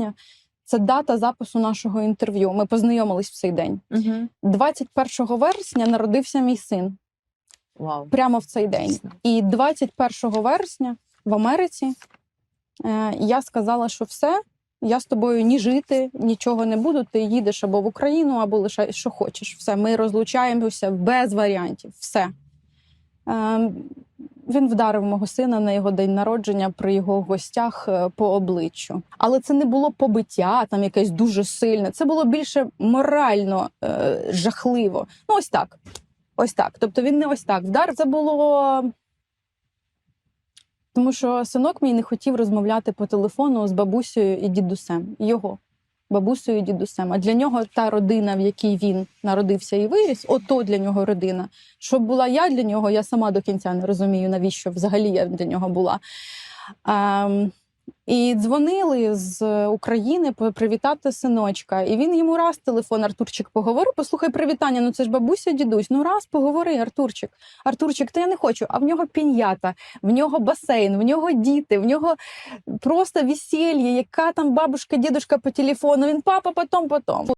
вересня це дата запису нашого інтерв'ю. Ми познайомились в цей день. Угу. 21 вересня народився мій син Вау. прямо в цей день. І 21 вересня в Америці е, я сказала, що все, я з тобою ні жити, нічого не буду. Ти їдеш або в Україну, або лише що хочеш. Все, ми розлучаємося без варіантів. Все. Е, він вдарив мого сина на його день народження при його гостях е, по обличчю. Але це не було побиття, там якесь дуже сильне. Це було більше морально е, жахливо. Ну, ось так. Ось так. Тобто він не ось так вдарив. Це було. Тому що синок мій не хотів розмовляти по телефону з бабусею і дідусем. Його бабусею і дідусем. А для нього та родина, в якій він народився і виріс, ото для нього родина. Щоб була я для нього, я сама до кінця не розумію, навіщо взагалі я для нього була. Ем, і дзвонили з України привітати синочка. І він йому раз телефон Артурчик поговори. Послухай привітання. Ну це ж бабуся, дідусь. Ну раз поговори, Артурчик. Артурчик, то я не хочу. А в нього пін'ята, в нього басейн, в нього діти, в нього просто весілля, яка там бабушка, дідушка по телефону. Він папа, потом, потом.